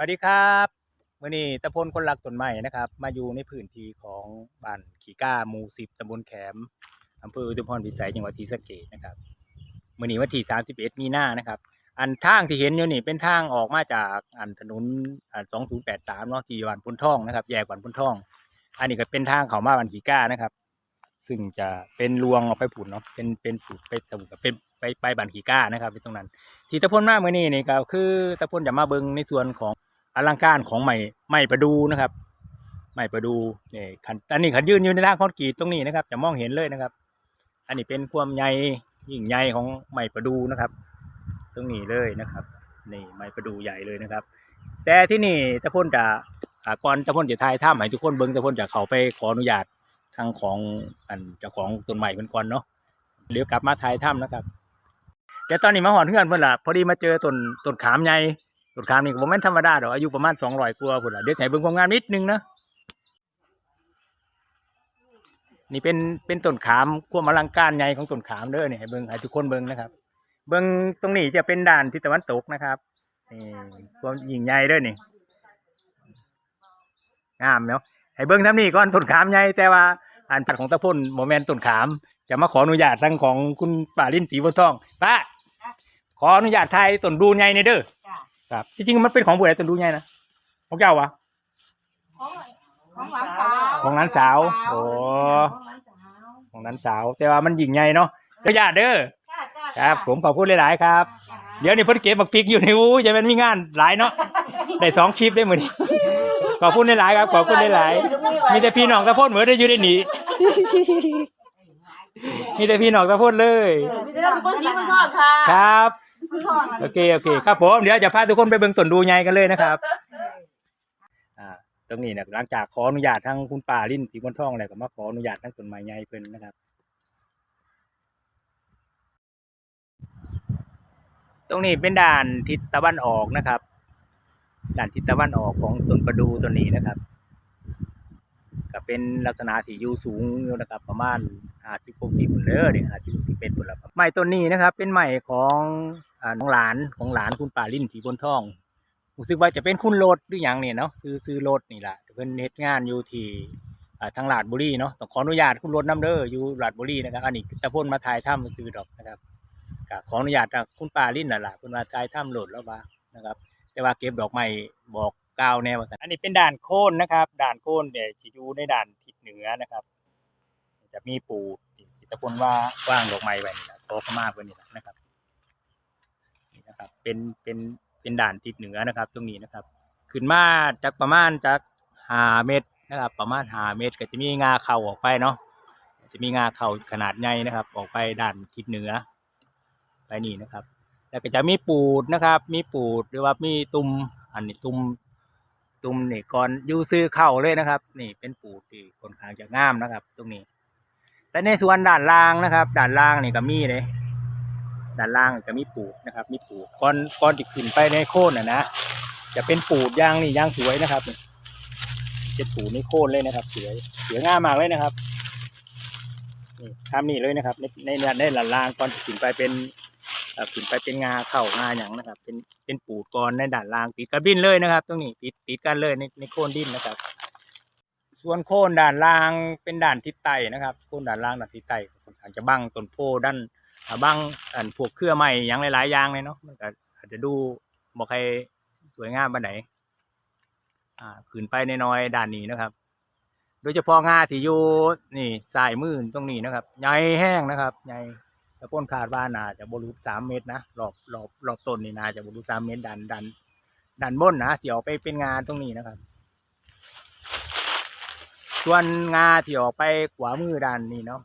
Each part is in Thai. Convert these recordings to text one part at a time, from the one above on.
สวัสดีครับมื่อนี้ตะพลคนรักต้นไม้นะครับ มาอยู่ในพื้นที่ของบ้านขีก้าหมู่สิบตำบลแขมอำเภออุทุมพรพิสัยจังหวัดศรีสะเกษนะครับมื่อนี้วันที่สามสิบเอ็ดมีนานะครับ อันทางที่เห็นอยู่นี่เป็นทางออกมาจากอันถนนสองศูนย์แปดสามเนาะที่วันพุนท่องนะครับ แยกวันพุนท่อง อันนี้ก็เป็นทางเขามาบ้านขีก้านะครับ ซึ่งจะเป็นลวงออกไปผุนเนาะเป็นเป็นผุดไปตะบุเป็นไปไปบ้านขีก้านะครับเป็นตรงนั้น ที่ตะพลมาเมื่อนี้นี่ก็คือตะพลจะมาเบิงในส่วนของ อลังการของใหม่ใหม่ประดูนะครับใหม่ประดูนี่ขันอันนี้ขันยืนอยู่ในร่างคอนกรีตตรงนี้นะครับ จะมองเห็นเลยนะครับ อันนี้เป็นความใหญ่ยิ่งใหญ่ของใหม่ประดูนะครับ ตรงนี้เลยนะครับนี่ใหม่ประดูใหญ่เลยนะครับ แต่ที่นี่ตะพลจะก่อนตะพลจะทายถ้ำให้ทุกคนเบิ้งตะพลจะเข้าไปขออนุญาตทางของอันเจ้าของต้นใหม่เป็นก่อนเนาะเดี๋ยวกลับมาทายถ้ำนะครับ แต่ตอนนี้มาหอนเพื่อนเพื่อนล่ะพอดีมาเจอต้นต้นขามใหญ่ ต้นขามนี่ก็บ่แม่นธรรมดาดอกอายุประมาณสองร้อยกว่าพุ่นล่ะเดี๋ยวให้เบิ่งความงามนิดนึงนะนี่เป็นเป็นต้นขามควมอลังการใหญ่ของต้นขามเด้อเนี่ยเบิ่งให้ทุกคนเบิ่งนะครับ เบิ่งตรงนี้จะเป็นด่านทิศตะวันตกนะครับนี่ความยิ่งใหญ่เด้อนี่งามเนาะให้เบิ่งทำนี่ก่อนต้นขามใหญ่แต่ว่าอันของตะพ่นโมเมนต้นขาม จะมาขออนุญาตทางของคุณป้าลิ้นสีบัวทองป้าขออนุญาตไทยต้นดูใหญ่ในเด้อ ครับ จริงๆ มันเป็นของผู้ใดต้นดูใหญ่นะของเจ้าวะ ของของหลานสาวของหลานสาวโอ้ ของหลานสาวของนั้นสาว แต่ว่ามันยิ่งใหญ่เนาะขออนุญาตเด้อ จ้าจ้าครับ ผมขอบคุณหลายๆครับ จ้าเดี๋ยวนี้เพิ่นเก็บบักพริกอยู่ในอู้จะเป็นมีงานหลายเนาะ ได้สองคลิปได้เหมือนขอบคุณหลายๆครับ ขอบคุณหลายๆมีแต่พี่น้องตะโพนเหมือนได้อยู่ได้หนี มีแต่พี่น้องตะโพนเลยมีแต่คนสีคนทอดค่ะ ครับคนทอด โอเคโอเคครับผมเดี๋ยวจะพาทุกคนไปเบิ่งต้นดูใหญ่กันเลยนะครับอ่าตรงนี้นี่ยหลังจากขออนุญาตทั้งคุณป่าลิ้นสีบนท่องแล้วก็มาขออนุญาตทั้งต้นไม้ใหญ่เพิ่นนะครับ ตรงนี้เป็นด่านทิศตะวันออกนะครับด่านทิศตะวันออกของต้นประดูต้นนี้นะครับ ก็เป็นลักษณะที่อยู่สูงอยู่นะครับ ประมาณอาทิพกที่ปุ่นเลยเนี่ยอาทิพกที่เป็นปุ่นละครับไม้ต้นนี้นะครับ เป็นไม้ของ อ่าน้องหลานของหลานคุณป่าลิ้นสีบนทองรู้สึกว่าจะเป็นคุณโรดหรืออย่างเนี่ยเนาะซื้อซื้อรถนี่แหละเพิ่นเฮ็ดงานอยู่ที่ทางลาดบุรีเนาะต้องขออนุญาตคุณรถน้ำเด้ออยู่ลาดบุรีนะครับอันนี้ตะพ่นมาถ่ายถ้ำซื้อดอกนะครับขออนุญาตคุณป่าลิ้นน่ะล่ะเพิ่นมาถ่ายถ้ำโหลดแล้วว่านะครับ แต่ว่าเก็บดอกไม้บอกกาวแนวว่าอันนี้เป็นด่านโค่นนะครับ ด่านโค่นเนี่ยจะอยู่ในด่านทิศเหนือนะครับ จะมีปูตะพนว่าว่างดอกไม้ไว้นี่นะขอขมาไว้นี่แหละนะครับนี่นะครับ เป็นเป็นเป็นด่านทิศเหนือนะครับ ตรงนี้นะครับ ขึ้นมาจากประมาณจากหาเมตรนะครับ ประมาณหาเมตร ก็จะมีงาเข่าออกไปเนาะจะมีงาเข่าขนาดใหญ่นะครับ ออกไปด่านทิศเหนือ ไปนี่นะครับ แล้วก็จะมีปูดนะครับ มีปูดหรือว่ามีตุ่มอันนี้ตุ่มตุ่มนี่ก่อนยูซื้อเข้าเลยนะครับ นี่เป็นปูดที่ค่อนข้างจะงามนะครับ ตรงนี้ แต่ในส่วนด้านล่างนะครับด้านล่างนี่ก็มีเลย ด้านล่างก็มีปูดนะครับ มีปูดก่อนก่อนที่ขึ้นไปในโค่นนะนะจะเป็นปูดย่างนี่ย่างสวยนะครับนี่เป็นปูดในโค่นเลยนะครับสวยสวยงามมากเลยนะครับทำนี่เลยนะครับ ในในในด้านล่างก่อนที่ขึ้นไปเป็นขึ้นไปเป็นงาเข่างาอย่างนะครับ เป็นเป็นปูดกรในด่านล่างติดกับดินเลยนะครับ ตรงนี้ติดติดกันเลยในในโคนดินนะครับ ส่วนโคนด่านล่างเป็นด่านทิศใต้นะครับโคนด่านล่างด่านทิศใต้อางจะบังต้นโพด้าน อ่าบังอันพวกเครือไม้อย่างหลายๆอย่างเลยเนาะมันก็อาจจะดูบ่ใครสวยงามปานไหนอ่าขึ้นไปในน้อยๆด่านนี้นะครับ โดยเฉพาะงาที่อยู่นี่สายมือตรงนี้นะครับใหญ่แห้งนะครับใหญ่ตะพ้นคาดว่าน่าจะบรรลุสามเมตรนะรอบรอบรอบต้นนี่น่าจะบรรลุสามเมตรดันดันดันบนนะที่ออกไปเป็นงาตรงนี้นะครับ ส่วนงาที่ออกไปขวามือดันนี่เนาะ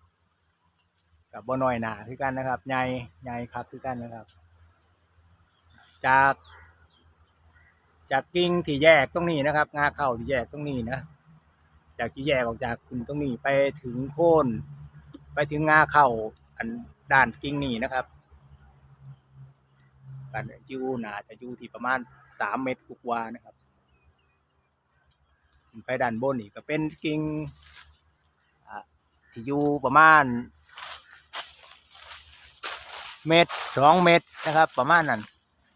กับบน้อยหนาคือกันนะครับใหญ่ใหญ่ครับคือกันนะครับ จาก จากกิ่งที่แยกตรงนี้นะครับงาเข้าที่แยกตรงนี้นะจากที่แยกออกจากคุณตรงนี้ไปถึงโค่นไปถึงงาเข้าอันด้านกิ่งนี่นะครับการอยู่หนาจะอยู่ที่ประมาณสามเมตรกว่านะครับไปด้านบนนี่ก็เป็นกิ่งอ่าที่อยู่ประมาณ เมตรสองเมตรนะครับ ประมาณนั้น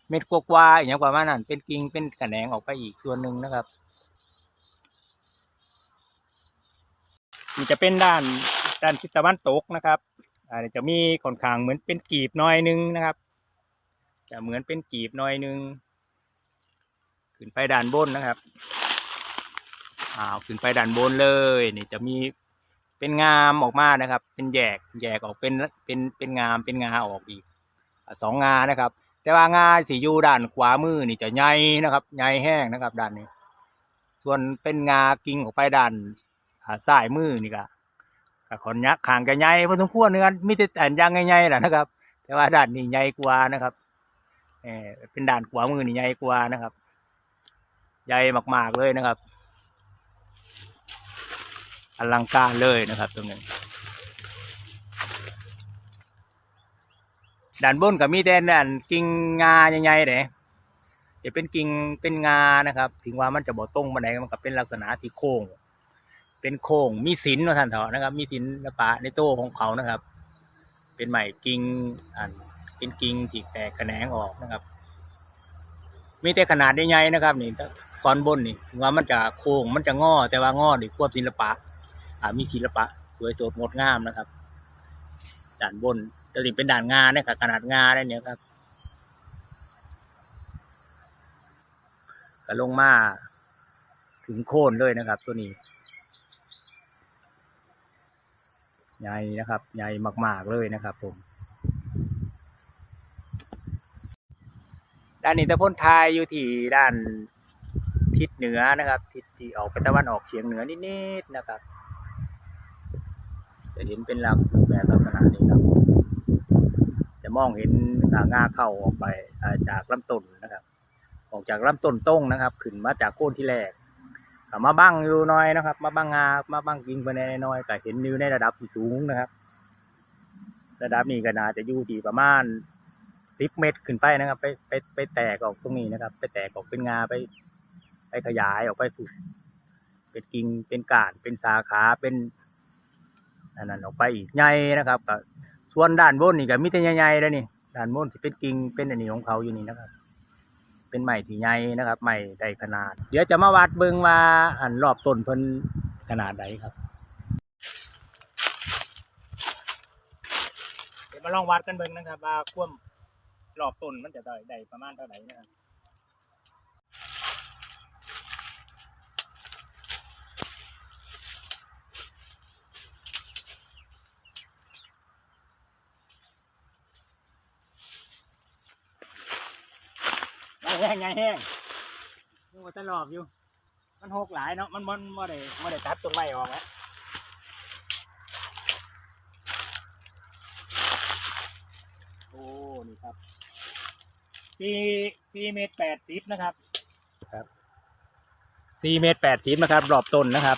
เม็ดกว่าๆอย่างเงี้ยประมาณนั้น เป็นกิ่งเป็นกระแขนงออกไปอีกส่วนหนึ่งนะครับนี่จะเป็นด้านด้านทิศตะวันตกนะครับอ่าจะมีค่อนข้างเหมือนเป็นกีบหน้อยหนึงนะครับ จะเหมือนเป็นกีบหน้อยหนึงขึ้นไปด้านบนนะครับอ้าวขึ้นไปด้านบนเลย นี่จะมี เป็นงามออกมานะครับ เป็นแยกแยกออกเป็นเป็นเป็นงามเป็นงาออกอีกสองงานะครับ แต่ว่างาสีอยู่ด้านขวามือนี่จะใหญ่นะครับใหญ่แห้งนะครับด้านนี้ ส่วนเป็นงากิ่งออกไปด้านอ่าซ้ายมือนี่ก็ขอนยักขางจะใหญ่พอสมควรเนื้อมีแต่แต่ยางใหญ่ๆแหละนะครับ แต่ว่าด้านนี้ใหญ่กว่านะครับเออเป็นด้านขวามือนี่ใหญ่กว่านะครับ ใหญ่มากๆเลยนะครับ อลังการเลยนะครับ ตรงนี้ด้านบนก็มีแต่ด้านกิ่งงาใหญ่ๆเด้จะเป็นกิ่งเป็นงานะครับ ถึงว่ามันจะบ่ตรงมาไหนมันก็เป็นลักษณะที่โค้ง เป็นโค้งมีศิลป์ท่านเถอะนะครับ มีศิลปะในตัวของเขานะครับ เป็นใหม่กิ่งอันเป็นกิ่งที่แตกแขนงออกนะครับ มีแต่ขนาดใหญ่ๆนะครับนี่ตอนบนนี่ถึงว่ามันจะโค้งมันจะงอแต่ว่างอด้วยควบศิลปะ มีศิลปะ สวยสดงดงามนะครับ ด่านบนจะถึงเป็นด่านงาเนี่ยครับขนาดงาได้เนี่ยครับก็ลงมาถึงโค่นเลยนะครับ ตัวนี้ ใหญ่นะครับ ใหญ่มากๆเลยนะครับ ผมด้านนี้ตะพ้นทายอยู่ที่ด้านทิศเหนือนะครับ ทิศที่ออกไปตะวันออกเฉียงเหนือนิดๆนะครับ เห็นเป็นลำแบบลักษณะนี้ครับ จะมองเห็นอ่างาเข้าออกไปจากลำต้นนะครับ ออกจากลำต้นต้งนะครับ ขึ้นมาจากโคนที่แรกกมาบังอยู่น้อยนะครับ มาบังงามาบังกิ่งไปในน้อยๆก็เห็นอยู่ในระดับที่สูงนะครับ ระดับนี้ก็น่าจะอยู่ที่ประมาณสิบเมตรขึ้นไปนะครับ ไปไปไปแตกออกตรงนี้นะครับ ไปแตกออกเป็นงาไป ไปขยายออกไปสู่เป็นกิ่งเป็นก้านเป็นสาขาเป็น อันนั้นออกไปอีกใหญ่นะครับก็ส่วนด้านบนนี่ก็มีแต่ใหญ่ๆแล้วนี่ด้านบนที่เป็นกิ่งเป็นอันนี้ของเขาอยู่นี่นะครับ เป็นไม้ที่ใหญ่นะครับไม้ได้ขนาด เดี๋ยวจะมาวัดเบิ่งว่าอันรอบต้นเพิ่นขนาดไหนครับเดี๋ยวมาลองวัดกันเบิ่งนะครับว่าความรอบต้นมันจะได้ประมาณเท่าไหร่นะครับ แห้งใหญ่แห้งนี่ว่าจะรอบอยู่ มันหกหลายเนาะ มันมันไม่ได้ไม่ได้ตัดต้นไม้ออกแล้วโอ้ นี่ครับสี่สี่เมตรแปดสิบนะครับ ครับสี่เมตรแปดสิบนะครับ รอบต้นนะครับ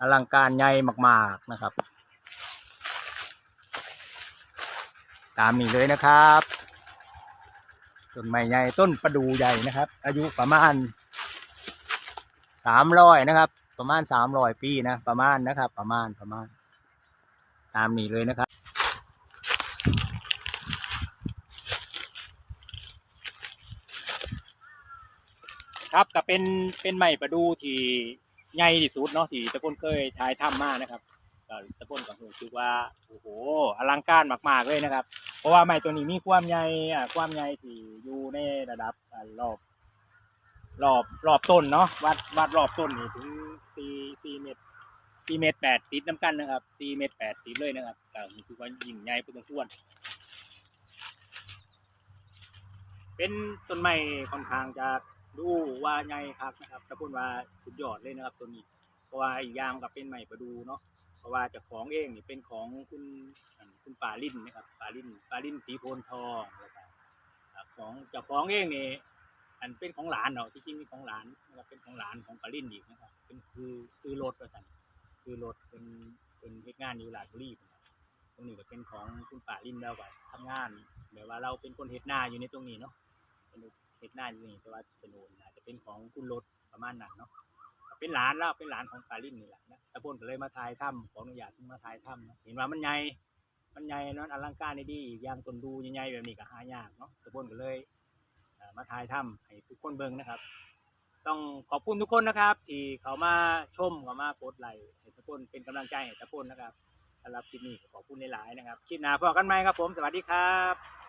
อลังการใหญ่มากๆนะครับ ตามนี้เลยนะครับ ต้นไม้ใหญ่ต้นประดู่ใหญ่นะครับ อายุประมาณสามร้อยนะครับ ประมาณสามร้อยปีนะประมาณนะครับ ประมาณประมาณ ตามนี้เลยนะครับครับก็เป็นเป็นไม้ประดูที่ใหญ่ที่สุดเนาะที่ตะพนเคยถ่ายทำมานะครับตะพนก็รู้สึกว่าโอ้โหอลังการมาก ๆเลยนะครับ เพราะว่าไม้ตัวนี้มีความใหญ่อ่าความใหญ่ที่อยู่ในระดับอ่ารอบรอบรอบต้นเนาะวัดวัดรอบต้นนี่ถึงสี่สี่เมตรสี่เมตรแปดสิบน้ำกันนะครับสี่เมตรแปดสิบเลยนะครับก็คือว่ายิ่งใหญ่พอสมควรเป็นต้นไม้ค่อนข้างจะดูว่าใหญ่ครับนะครับถ้าพูดว่าสุดยอดเลยนะครับตัวนี้เพราะว่าอีกอย่างก็เป็นไม้ประดูเนาะ เพราะว่าจ้าของเองนี่เป็นของคุณคุณป่าลินนะครับป่าลินป่าลินสีโพนทองแล้วก็อ่าของจ้าของเองนี่อันเป็นของหลานเนาะที่จริงเป็นของหลานนะครับเป็นของหลานของป่าลินอีกนะครับเป็นคือคือรถประสันคือรถเป็นเป็นเฮ็ดงานอยู่หลาดบุรีตรงนี้ก็เป็นของคุณป่าลินแล้วก็ทำงานแบบว่าเราเป็นคนเฮ็ดหน้าอยู่ในตรงนี้เนาะเป็นเฮ็ดหน้าอยู่นี่แต่ว่าโฉนอาจจะเป็นของคุณรถประมาณนั้นเนาะ เป็นหลานแล้วเป็นหลานของปาลินนี่แหละนะตะพนก็เลยมาทายถ้ำขออนุญาตมาทายถ้ำนะเห็นว่ามันใหญ่มันใหญ่เนาะอลังการดีๆอีกอย่างต้นดูใหญ่ๆแบบนี้ก็หายากเนาะตะบนก็เลยมาถ่ายทำให้ทุกคนเบิ่งนะครับ ต้องขอบคุณทุกคนนะครับ ที่เขามาชมเขามากดไลค์ให้ทุกคนเป็นกำลังใจให้ทุกคนนะครับสำหรับคลิปนี้ขอบคุณหลายๆนะครับคลิปหน้าพบกันไหมครับผมสวัสดีครับ